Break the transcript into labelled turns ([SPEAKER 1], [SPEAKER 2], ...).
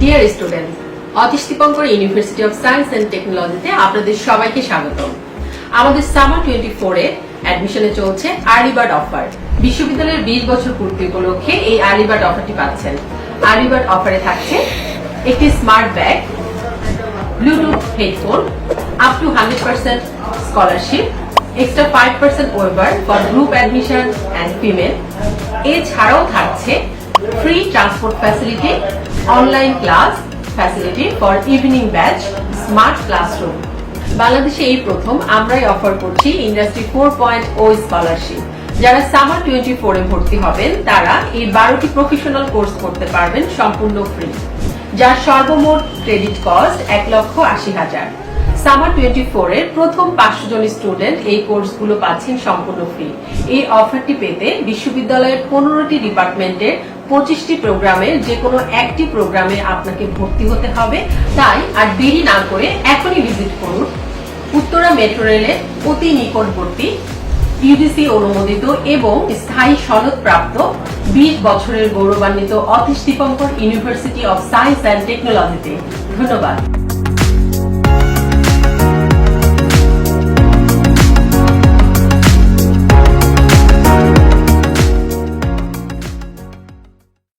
[SPEAKER 1] Dear student Atish Dipankar University of Science and টেকনোলজিতে আপনাদের সবাইকে স্বাগত আমাদের সামার টোয়েন্টি ফোরে অ্যাডমিশনে চলছে আর্লি বার্ড অফার বিশ্ববিদ্যালয়ের বিশ বছর পূর্তি উপলক্ষে এই আর্লি বার্ড অফারটি পাচ্ছেন। আর্লি বার্ড অফারে থাকছে একটি smart bag Bluetooth headphone up to hundred percent scholarship extra five percent waiver for group admission and female এছাড়াও থাকছে free transport facility online class facility for evening batch smart classroom বাংলাদেশে এই প্রথম, আমরাই offer করছি ইন্ডাস্ট্রি ফোর পয়েন্ট ও scholarship যারা summer twenty ফোরে ভর্তি হবেন, তারা এই বারোটি প্রফেশনাল কোর্স করতে পারবেন সম্পূর্ণ ফ্রি যার সর্বমোট ক্রেডিট কস্ট এক লক্ষ আশি হাজার। সামার টোয়েন্টি ফোর এর প্রথম পাঁচশো জন স্টুডেন্ট এই কোর্সগুলো পাচ্ছেন সম্পূর্ণ ফ্রি এই অফারটি পেতে বিশ্ববিদ্যালয়ের পনেরোটি ডিপার্টমেন্টের পঁচিশটি প্রোগ্রামের যে কোনো একটি প্রোগ্রামে আপনাকে ভর্তি হতে হবে। তাই আর দেরি না করে এখনই ভিজিট করুন উত্তরা মেট্রো রেলের অতি নিকটবর্তী ইউজিসি অনুমোদিত এবং স্থায়ী সনদপ্রাপ্ত বিশ বছরের গৌরবান্বিত Atish Dipankar University of Science and টেকনোলজিতে ধন্যবাদ।